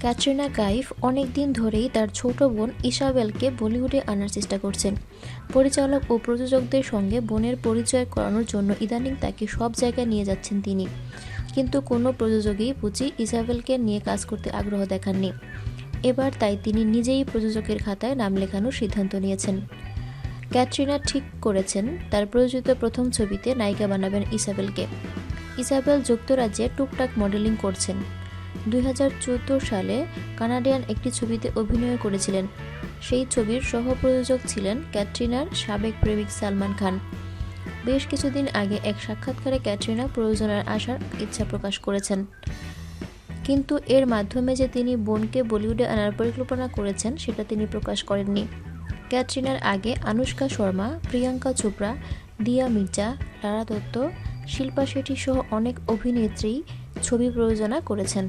ক্যাটরিনা কাইফ অনেক দিন ধরেই তার ছোট বোন ইসাবেলকে বলিউডে আনার চেষ্টা করছেন। পরিচালক ও প্রযোজকদের সঙ্গে বোনের পরিচয় করানোর জন্য ইদানিং তাকে সব জায়গায় নিয়ে যাচ্ছেন তিনি। কিন্তু কোনো প্রযোজকই পুচি ইসাবেলকে নিয়ে কাজ করতে আগ্রহ দেখাননি। এবার তাই তিনি নিজেই প্রযোজকের খাতায় নাম লেখানোর সিদ্ধান্ত নিয়েছেন। ক্যাটরিনা ঠিক করেছেন, তার প্রযোজিত প্রথম ছবিতে নায়িকা বানাবেন ইসাবেলকে। ইসাবেল যুক্তরাজ্যে টুকটাক মডেলিং করছেন। দুই হাজার চোদ্দ সালে কানাডিয়ান একটি ছবিতে অভিনয় করেছিলেন। সেই ছবির সহ-প্রযোজক ছিলেন ক্যাটরিনার সাবেক প্রেমিক সালমান খান। বেশ কিছুদিন আগে এক সাক্ষাৎকারে ক্যাটরিনা প্রয়োজনের আসার ইচ্ছা প্রকাশ করেছেন। কিন্তু এর মাধ্যমে যে তিনি বোনকে বলিউডে আনার পরিকল্পনা করেছেন, সেটা তিনি প্রকাশ করেননি। ক্যাটরিনার আগে আনুষ্কা শর্মা, প্রিয়াঙ্কা চোপড়া, দিয়া মির্জা, লারা দত্ত, শিল্পা শেঠি সহ অনেক অভিনেত্রী ছবি প্রযোজনা করেছেন।